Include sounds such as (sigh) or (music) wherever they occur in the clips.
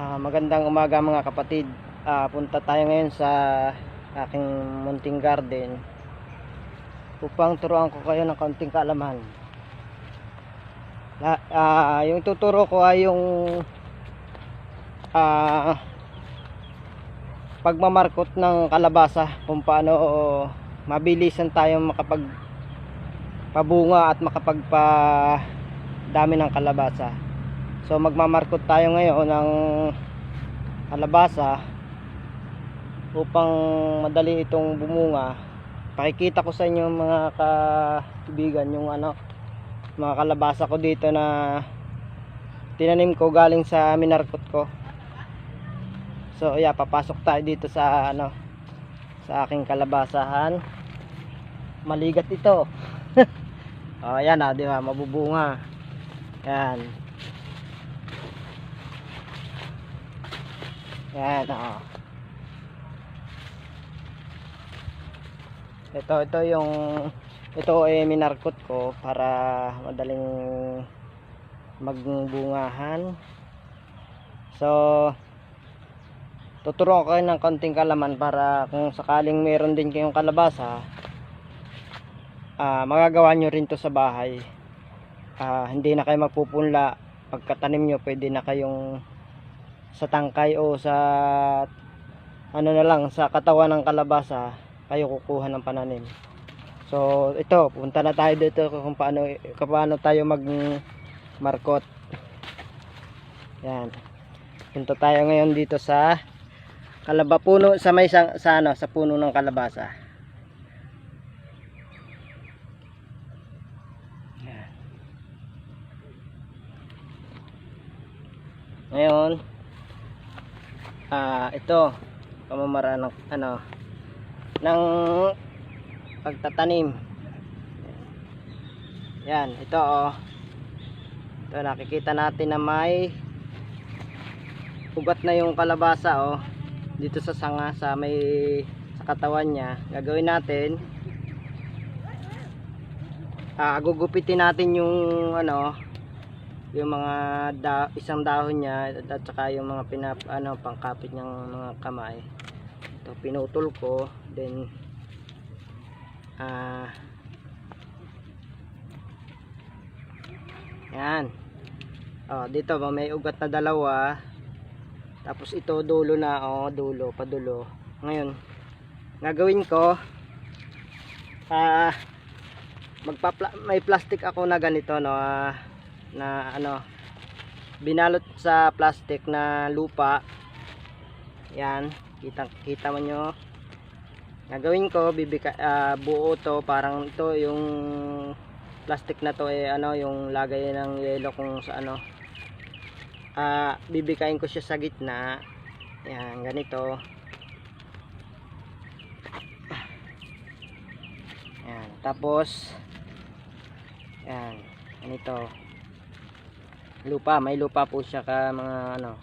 Ah, magandang umaga mga kapatid. Ah, punta tayo ngayon sa aking munting garden upang turuan ko kayo ng kaunting kaalaman. La, ah, yung tuturo ko ay yung ah, pagmamarkot ng kalabasa kung paano mabilisan tayo makapag pabunga at makapagpa dami ng kalabasa. So magmamarkot tayo ngayon ng kalabasa upang madali itong bumunga. Pakikita ko sa inyo mga kaibigan yung ano mga kalabasa ko dito na tinanim ko galing sa minarkot ko. So yeah, papasok tayo dito sa ano sa aking kalabasahan. Maligat ito. (laughs) oh, yan ah, di ba? Mabubunga. Yan. Yan, oo. Ito, ito yung ito ay minarkot ko para madaling magbungahan. So, tuturuan ko ng konting kalaman para kung sakaling meron din kayong kalabasa, ah magagawa nyo rin to sa bahay. Ah, hindi na kayo magpupunla pagkatanim nyo, pwede na kayong sa tangkay o sa ano na lang sa katawan ng kalabasa kayo kukuha ng pananim. So ito punta na tayo dito kung paano kung paano tayo mag markot yan. Punta tayo ngayon dito sa kalaba puno sa may sa, sa ano sa puno ng kalabasa. Yan. Ngayon ah ito. Pamamaraan ng ano ng pagtatanim. Yan ito oh. Ito nakikita natin na may ugat na yung kalabasa oh dito sa sanga sa may sa katawan niya. Gagawin natin ah gugupitin natin yung ano yung mga da, isang dahon niya at saka yung mga pinap ano pangkapit niyang mga kamay. Ito pinutol ko then ah yan. Oh dito ba may ugat na dalawa. Tapos ito dulo na oh dulo padulo. Ngayon gagawin ko ah magpa may plastic ako na ganito no ah, na ano binalot sa plastic na lupa. Yan kita kita mo nyo. Gagawin ko bibika ah, buo to. Parang ito yung plastic na to eh ano yung lagay ng yelo kung sa ano. Ah bibikain ko siya sa gitna. Yan ganito. Yan tapos yan ganito lupa may lupa po siya ka mga ano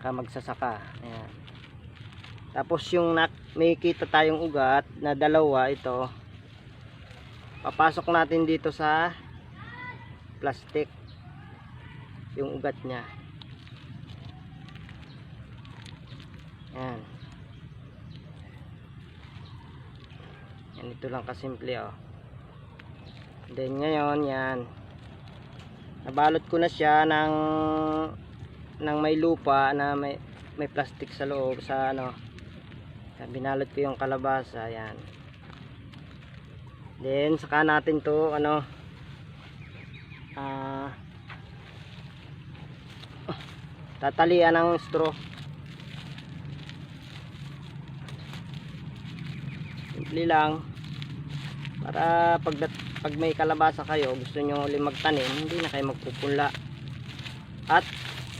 ka magsasaka. Ayan. Tapos yung nat may kita tayong ugat na dalawa ito. Papasok natin dito sa plastic yung ugat niya. Yan yan ito lang kasimple oh. Then ngayon yan nabalot ko na siya ng ng may lupa na may may plastic sa loob sa ano. Binalot ko yung kalabasa yan. Then saka natin to ano ah tatalian ng straw. Simple lang. Para pag, pag may kalabasa kayo gusto nyo ulit magtanim hindi na kayo magpupunla. At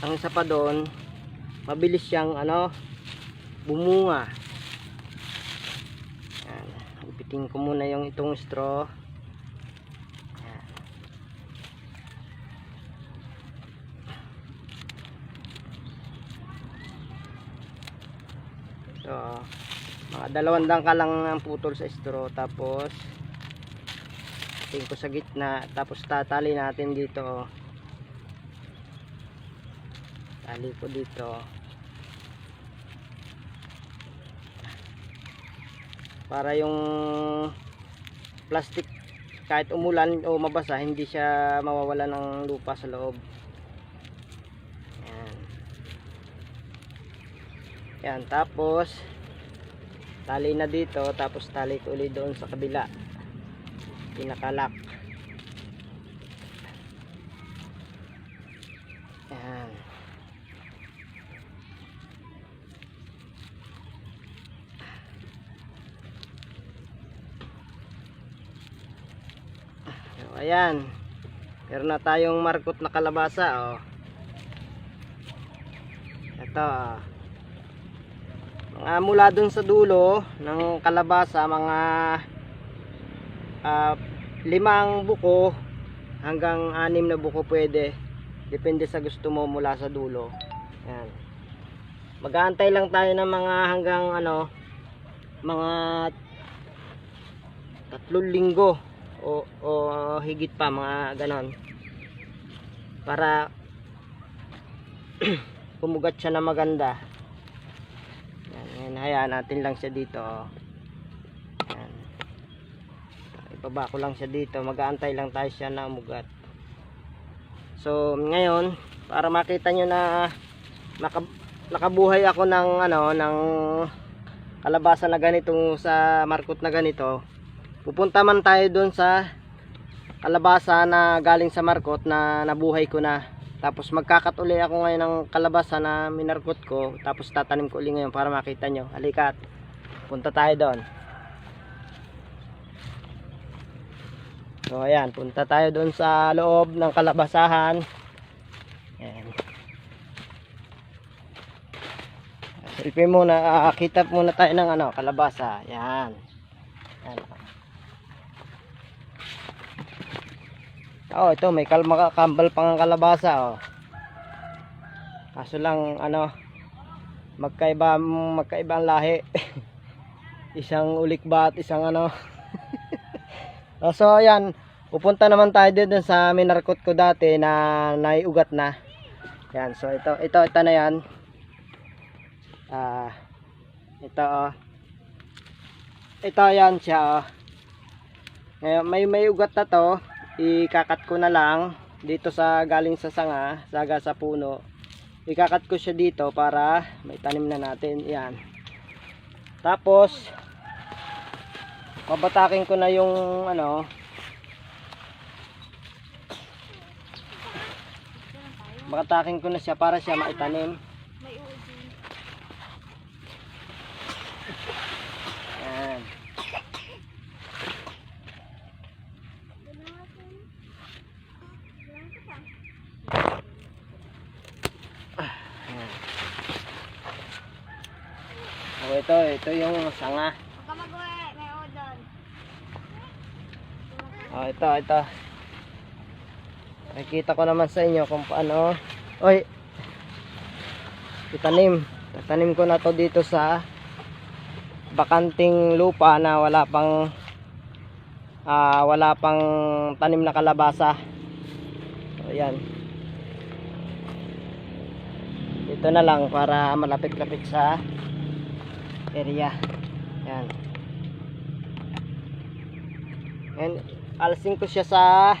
ang isa pa doon mabilis siyang ano bumunga. Yan ipitin ko muna yung itong straw. Yan. ito mga dalawang dangka lang ang putol sa straw tapos ipitin ko sa gitna. Tapos tatali natin dito oh. tali ko dito. Para yung plastic kahit umulan o mabasa hindi siya mawawala ng lupa sa loob. Yan yan tapos tali na dito tapos tali ko ulit doon sa kabila pinakalak yan So, ayan. Meron na tayong markot na kalabasa, oh. Ito, oh. Mga mula dun sa dulo ng kalabasa, mga ah, limang buko hanggang anim na buko pwede. Depende sa gusto mo mula sa dulo. Yan. Mag-aantay lang tayo ng mga hanggang ano, mga tatlong linggo o, o higit pa mga ganon para (clears throat) pumugat siya na maganda yan, yan hayaan natin lang siya dito oh. yan. Ibaba ko lang siya dito mag-aantay lang tayo siya na umugat. So ngayon para makita nyo na naka, nakabuhay ako ng ano ng kalabasa na ganito sa markot na ganito pupunta man tayo doon sa kalabasa na galing sa markot na nabuhay ko na. Tapos magkakat uli ako ngayon ng kalabasa na minarkot ko. Tapos tatanim ko uli ngayon para makita nyo. Halikat punta tayo doon so ayan punta tayo doon sa loob ng kalabasahan ayan selfie muna ah, kita muna tayo ng ano kalabasa yan yan Oh, ito may kalma kambal pang kalabasa oh. Kaso lang ano magkaiba magkaiba ang lahi. (laughs) isang ulikbat, isang ano. Oh, so ayan, pupunta naman tayo dito sa minarkot ko dati na naiugat na. Yan, so ito ito ito na yan. Ah ito oh. Ito yan siya oh. Ngayon, may may ugat na to ikakat ko na lang dito sa galing sa sanga saga sa puno ikakat ko siya dito para may tanim na natin yan tapos babatakin ko na yung ano babatakin ko na siya para siya maitanim May uudi. yan Oh, ito, ito yung sanga. Huwag ka mag-uwi. May udon. Oh, ito, ito. Nakikita ko naman sa inyo kung paano. Oy. Itanim. Tatanim ko na to dito sa bakanting lupa na wala pang ah, wala pang tanim na kalabasa. So, yan. Dito na lang para malapit-lapit sa area. Yan. And alsing ko siya sa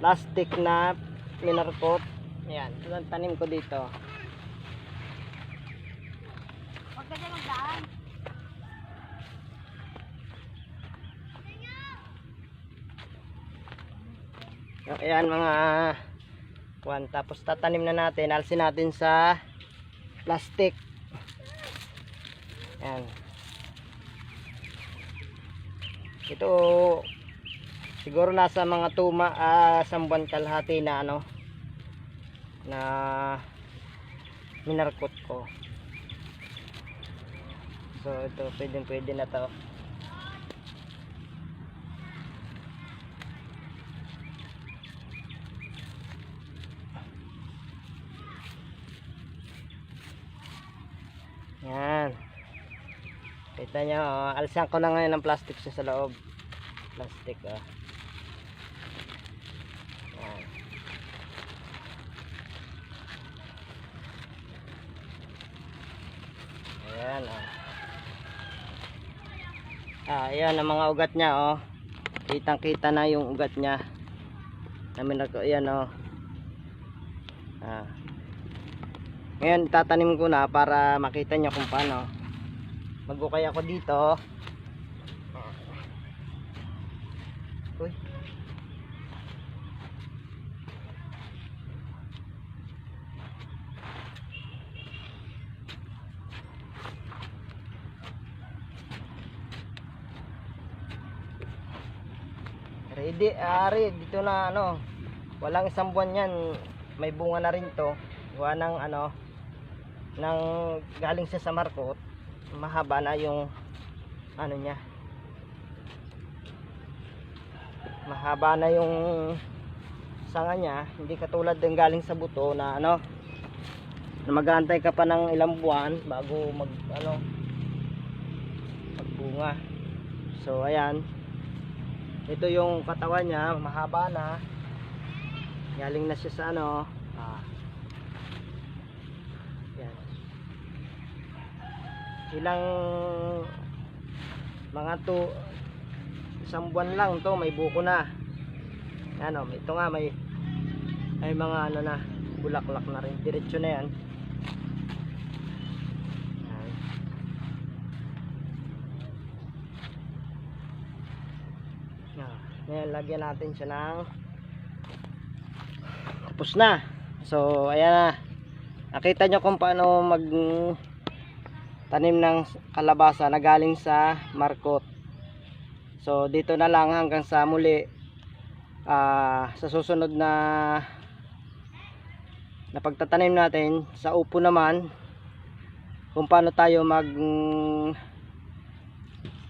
plastic na minarkot. Yan, ito ang tanim ko dito. Huwag ka dyan magdaan. Ayan mga kwan. Tapos tatanim na natin. Alsin natin sa plastic. Ayan. Ito siguro nasa mga tuma ah, sambuan kalahati na ano na minarkot ko. So ito pwedeng pwede na to. Yan. Kita nyo, oh, alisan ko na ngayon ng plastic sa loob. Plastic, oh. Yan. Ayan, oh. Ah, ayan ang mga ugat niya, oh. Kitang-kita na yung ugat niya. Namin ako, ayan, oh. Ah. Ngayon, tatanim ko na para makita nyo kung paano. Magukay ako dito. Uy. Ready, ari, dito na ano. Walang isang buwan yan. May bunga na rin to. Gawa ng ano, ng galing siya sa markot. Mahaba na yung ano niya. Mahaba na yung sanga niya. Hindi katulad ng galing sa buto na ano, na mag-aantay ka pa ng ilang buwan bago mag ano magbunga. So ayan, ito yung katawan niya, mahaba na. Galing na siya sa ano. Ah. Yan. Ilang mga to isang buwan lang to may buko na. Ano, ito nga may may mga ano na bulaklak na rin. Diretso na. Yan. Ah, Ngayon, lagyan natin siya ng tapos na. So, ayan na. Nakita nyo kung paano mag tanim ng kalabasa na galing sa markot. So, dito na lang hanggang sa muli. Ah, sa susunod na na pagtatanim natin sa upo naman kung paano tayo mag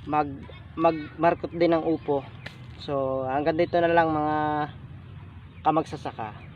mag mag markot din ng upo. So, hanggang dito na lang mga kamagsasaka.